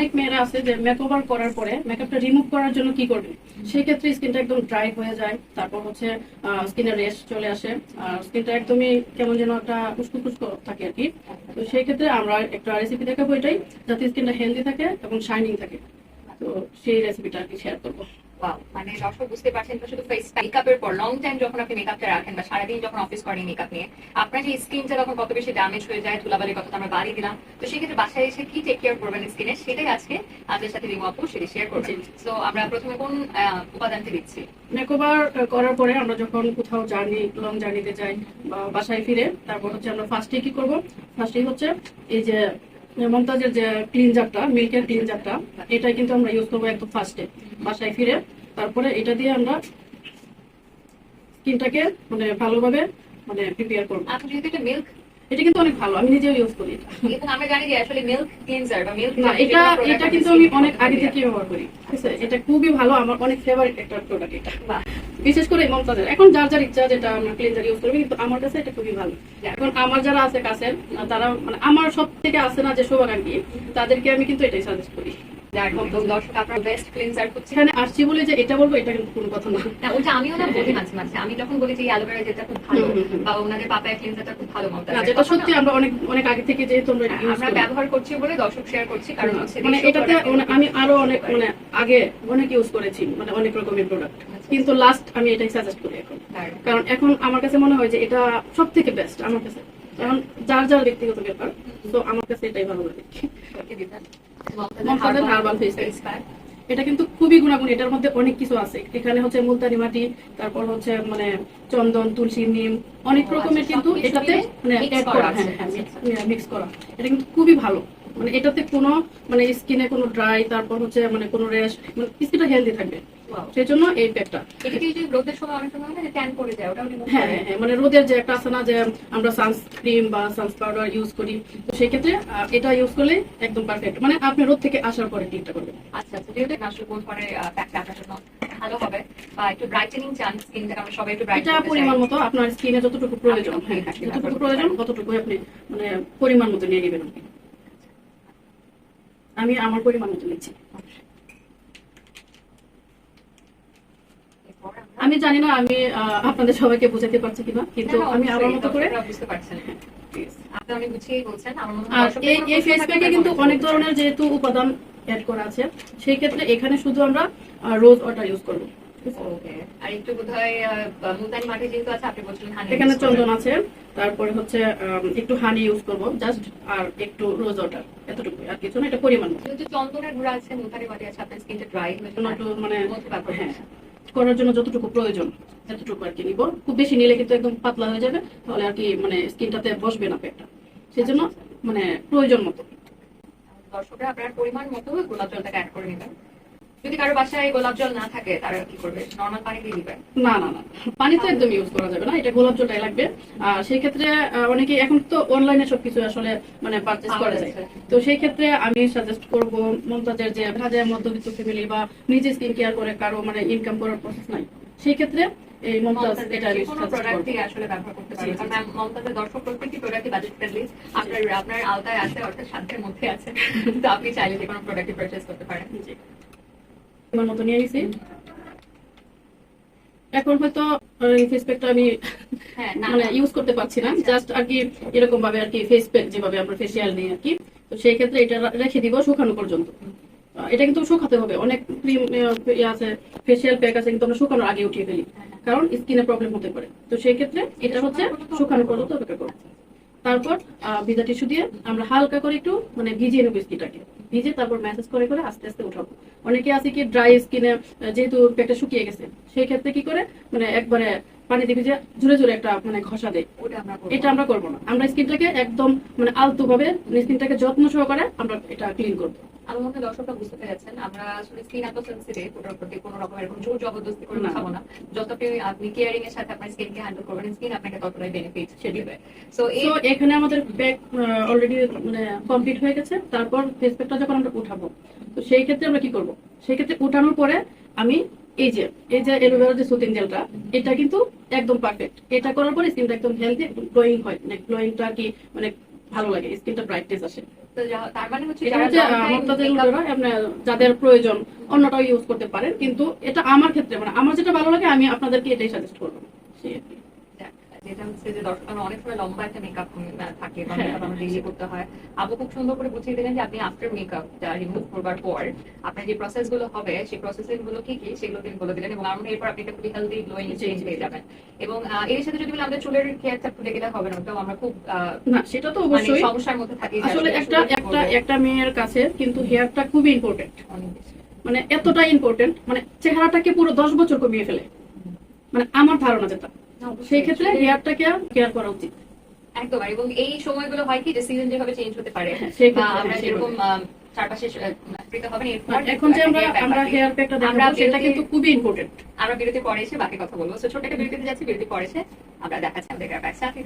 অনেক মেয়েরা আছে যে মেকওভার করার পরে মেকআপটা রিমুভ করার জন্য কি করবে? সেই ক্ষেত্রে স্কিনটা একদম ড্রাই হয়ে যায়। তারপর হচ্ছে স্কিনের রেস্ট চলে আসে। আর স্কিনটা একদমই কেমন যেন একটা উস্কো খুস্কো থাকে আর কি। তো সেই ক্ষেত্রে আমরা একটা রেসিপি দেখাবো এটাই, যাতে স্কিনটা হেলদি থাকে এবং শাইনিং থাকে। তো সেই রেসিপিটা আর কি শেয়ার করব। মানে দর্শক বুঝতে পারছেন তো শুধু ফেস মেকআপের পর লং টাইম যখন আপনি মেকআপটা রাখেন বা সারাদিন যখন অফিস করেন মেকআপ নিয়ে আপনার যে স্কিনটা তখন কত বেশি ড্যামেজ হয়ে যায় ধুলাবালির কথা আমরা বাড়ি দিলাম। তো সেক্ষেত্রে বাসায় এসে কি টেক কেয়ার করবেন স্কিনের সেটাই আজকে আপনাদের সাথে রিমু আপু সেটা শেয়ার করবেন। তো আমরা প্রথমে কোন উপাদানটি দিচ্ছি মেকওভার করার পরে আমরা যখন কোথাও জার্নি লং জার্নিতে যাই বা বাসায় ফিরে তারপর হচ্ছে আমরা ফার্স্টে কি করব? ফার্স্টেই হচ্ছে এই যে মমতাজের যে ক্লিনজারটা মিল্কের ক্লিনজারটা এটা কিন্তু আমরা ইউজ করব একদম ফার্স্টে বাসায় ফিরে তারপরে এটা দিয়ে আমরা স্কিনটাকে মানে ভালোভাবে মানে প্রিপেয়ার করব। আপনি যেহেতু এটা মিল্ক এটা কিন্তু অনেক ভালো আমি নিজেও ইউজ করি এটা। এবং আমরা জানি যে আসলে মিল্ক ক্লিনজার বা মিল্ক না এটা এটা কিন্তু আমি অনেক আগে থেকে ব্যবহার করি ঠিক আছে? এটা খুবই ভালো আমার অনেক ফেভারিট একটা প্রোডাক্ট এটা। বিশেষ করে মমতাজের এখন যার যার ইচ্ছা যেটা আমরা ক্লিনজার ইউজ করবি কিন্তু আমার কাছে এটা খুবই ভালো। এখন আমার যারা আছে কাছের তারা মানে আমার সব থেকে আছে না যে শুভাকাঙ্ক্ষী তাদেরকে আমি কিন্তু এটাই সাজেস্ট করি। আসছি বলে যে এটা বলব এটা কিন্তু কোনো কথা না। না ওটা আমিও না বলি মাঝে মাঝে। আমি যখন বলি যে অ্যালোভেরা যেটা খুব ভালো। বা ওনাদের পাপায়া ক্লিনজারটা খুব ভালো মতো না যেটা সত্যি আমরা অনেক অনেক আগে থেকে যেহেতু আমরা করি। ব্যবহার করছি বলে দর্শক শেয়ার করছি কারণ মানে এটাতে আমি আরও অনেক মানে আগে অনেক ইউজ করেছি মানে অনেক রকমের প্রোডাক্ট কিন্তু লাস্ট আমি এটাই সাজেস্ট করি এখন। কারণ এখন আমার কাছে মনে হয় যে এটা সব থেকে বেস্ট আমার কাছে। কারণ যার যার ব্যক্তিগত ব্যাপার তো আমার কাছে এটাই ভালো লাগে। এটা কিন্তু খুবই গুণাগুণ এটার মধ্যে অনেক কিছু আছে। এখানে হচ্ছে মুলতানি মাটি তারপর হচ্ছে মানে চন্দন তুলসী নিম অনেক রকমের আচ্ছা, কিন্তু এটাতে মানে অ্যাড করা করা হ্যাঁ আচ্ছা, হ্যাঁ মিক্স করা। এটা কিন্তু খুবই ভালো। মানে এটাতে কোনো মানে স্কিনে কোনো ড্রাই তারপর হচ্ছে মানে কোনো র্যাশ মানে স্কিনটা হেলদি থাকবে। সেই জন্য এই প্যাকটা রোদের সময় অনেক সময় হয় ট্যান পড়ে যায় হ্যাঁ হ্যাঁ, হ্যাঁ, মানে রোদের যে একটা আছে না যে আমরা সানস্ক্রিন বা সানস পাউডার ইউজ করি তো সেই ক্ষেত্রে এটা ইউজ করলে একদম পারফেক্ট মানে আপনি রোদ থেকে আসার পরে ক্লিনটা করবেন। আচ্ছা আচ্ছা যেহেতু আসলে কোন ধরনের প্যাকটা আপনার জন্য ভালো হবে বা একটু ব্রাইটেনিং চান স্কিনটাকে আমরা সবাই একটু ব্রাইট এটা পরিমাণ মতো আপনার স্কিনে যতটুকু প্রয়োজন হ্যাঁ আপনি যতটুকু প্রয়োজন ততটুকু আপনি মানে পরিমাণ মতো নিয়ে নেবেন। আমি আমার পরিমাণ মতো নিচ্ছি। আমি জানি না আমি আপনাদের সবাইকে বোঝাতে পারছি কিনা কিন্তু আমি আমার মতো করে বুঝতে পারছেন। হয় আর এই কোনো এই প্রশ্ন ফেস প্যাকে কিন্তু অনেক ধরনের যেহেতু উপাদান অ্যাড করা আছে সেই ক্ষেত্রে এখানে শুধু আমরা রোজ ওয়াটার ইউজ করব. আর একটু বোধহয় মুলতানি মাটি যেহেতু আছে আপনি বলছিলেন honey এখানে চন্দন আছে তারপরে হচ্ছে একটু হানি ইউজ করব জাস্ট আর একটু রোজ ওয়াটার এতটুকু আর কিছু না এটা পরিমাণ যেহেতু চন্দনের গুঁড়া আছে মুলতানি মাটি আছে আপনার স্কিনটা ড্রাই জন্য একটু মানে হ্যাঁ করার জন্য যতটুকু প্রয়োজন এতটুকু আর কি নিব। খুব বেশি নিলে কিন্তু একদম পাতলা হয়ে যাবে তাহলে আর কি মানে স্কিনটাতে বসবে না পেটটা। সেই জন্য মানে প্রয়োজন মতো। দর্শকরা আপনার পরিমাণ মতো গোলাপ জলটাকে অ্যাড করে নেবেন। যদি কারও বাসায় গোলাপ জল না থাকে তারা কি করবে? নর্মাল পানি দিয়ে দিবেন না না না। পানি তো একদম ইউজ করা যাবে না এটা গোলাপ জলটাই লাগবে। আর সেই ক্ষেত্রে অনেকে এখন তো অনলাইনে সবকিছু আসলে মানে পারচেজ করা যায় তো সেই ক্ষেত্রে আমি সাজেস্ট করব মমতাজের যে ভাজায় মধ্যবিত্ত ফ্যামিলি বা নিজে স্কিন কেয়ার করে কারও মানে ইনকাম করার প্রসেস নাই। সেই ক্ষেত্রে এই মমতাজ এটা কোনো প্রোডাক্টই আসলে ব্যবহার করতে জি, কারণ মমতাজের দর্শক প্রত্যেকটি প্রোডাক্টই বাজেট ফ্রেন্ডলি আপনার আপনার আওতায় আছে অর্থাৎ সাধ্যের মধ্যে আছে। তো আপনি চাইলে যে কোনো প্রোডাক্টই পারচেজ করতে পারেন। জি। আমার মতো নিয়ে নিছি এখন হয়তো ফেস প্যাকটা আমি হ্যাঁ মানে ইউজ করতে পারছি না। জাস্ট আর কি এরকম ভাবে আর কি ফেস প্যাক যেভাবে আমরা ফেসিয়াল নিই আর কি তো সেই ক্ষেত্রে এটা রেখে দিব শুকানো পর্যন্ত। এটা কিন্তু শুকাতে হবে। অনেক ক্রিম আছে ফেসিয়াল প্যাক আছে কিন্তু আমরা শুকানোর আগে উঠিয়ে ফেলি। কারণ স্কিনে প্রবলেম হতে পারে। তো সেই ক্ষেত্রে এটা হচ্ছে শুকানো পর্যন্ত অপেক্ষা করব। তারপর আহ, ভিজা টিস্যু দিয়ে আমরা হালকা করে একটু মানে ভিজিয়ে নেব স্কিনটাকে ভিজে তারপর ম্যাসেজ করে করে আস্তে আস্তে উঠাবো। অনেকে আছে কি ড্রাই স্কিনে যেহেতু পেটটা শুকিয়ে গেছে, সেই ক্ষেত্রে কি করে? মানে একবারে পানি দিয়ে যে জোরে জোরে একটা মানে ঘষা দেয়। এটা আমরা করব না। আমরা স্কিনটাকে একদম মানে আলতু ভাবে স্কিনটাকে যত্ন সহকারে আমরা এটা ক্লিন করব। আমার মনে হয় দর্শকরা বুঝতে পেরেছেন আমরা আসলে স্কিন এত সেন্সিটিভ ওটার প্রতি কোনো রকম এরকম জোর জবরদস্তি করে না। খাব না। যত আপনি আপনি কেয়ারিং এর সাথে আপনার স্কিনকে হ্যান্ডেল করবেন স্কিন আপনাকে ততটাই বেনিফিট দিবে। সো এই এখানে আমাদের অলরেডি মানে কমপ্লিট হয়ে গেছে। তারপর ফেস প্যাকটা যখন আমরা উঠাবো তো সেই ক্ষেত্রে আমরা কি করব? সেই ক্ষেত্রে উঠানোর পরে আমি এই যে এই যে এলোভেরা যে সুতিন জেলটা এটা কিন্তু একদম পারফেক্ট এটা করার পরে স্কিনটা একদম হেলদি গ্লোয়িং হয়। মানে গ্লোয়িংটা কি মানে ভালো লাগে স্কিনটা ব্রাইটনেস আসে। মানে যাদের প্রয়োজন অন্যটাও ইউজ করতে পারেন। কিন্তু এটা আমার ক্ষেত্রে মানে আমার যেটা ভালো লাগে আমি আপনাদেরকে এটাই সাজেস্ট করব। হচ্ছে যে দর্শক আমরা অনেক সময় লম্বা একটা মেকআপ থাকে বা হ্যাঁ, মেকআপ আমরা ডেইলি করতে হয়। আপু খুব সুন্দর করে বুঝিয়ে দিলেন যে আপনি আফটার মেকআপ রিমুভ করবার পর আপনার যে প্রসেসগুলো হবে সেই প্রসেসিংগুলো কি কি সেগুলো তিনি বলে দিলেন এবং আমরা এরপর আপনি একটা খুবই হেলদি গ্লোয়িং চেঞ্জ পেয়ে যাবেন। এবং এর সাথে যদি বলি আমাদের চুলের কেয়ারটা ভুলে গেলে হবে না ওটাও আমরা খুব আহ, না সেটা তো মানে অবশ্যই। সমস্যার মধ্যে থাকি আসলে একটা একটা একটা মেয়ের কাছে কিন্তু হেয়ারটা খুবই ইম্পর্টেন্ট মানে এতটা ইম্পর্টেন্ট মানে চেহারাটাকে পুরো দশ বছর কমিয়ে ফেলে। মানে আমার ধারণা যেটা। সেই ক্ষেত্রে হেয়ারটাকে কেয়ার করা উচিত। একদম এবং এই সময়গুলো হয় কি যে সিজন যেভাবে চেঞ্জ হতে পারে। হ্যাঁ, আমরা হ্যাঁ, যেরকম চারপাশে আফ্রিকা হবে না এরপর আর এখন যে আমরা আমরা হেয়ার প্যাকটা দেখাবো সেটা বিরতি- কিন্তু খুবই ইম্পর্টেন্ট আমরা বিরতিতে পরে এসে বাকি কথা বলব। ছোট একটা বিরতিতে যাচ্ছি বিরতি পরে এসে আমরা দেখাচ্ছি আমাদের সাথে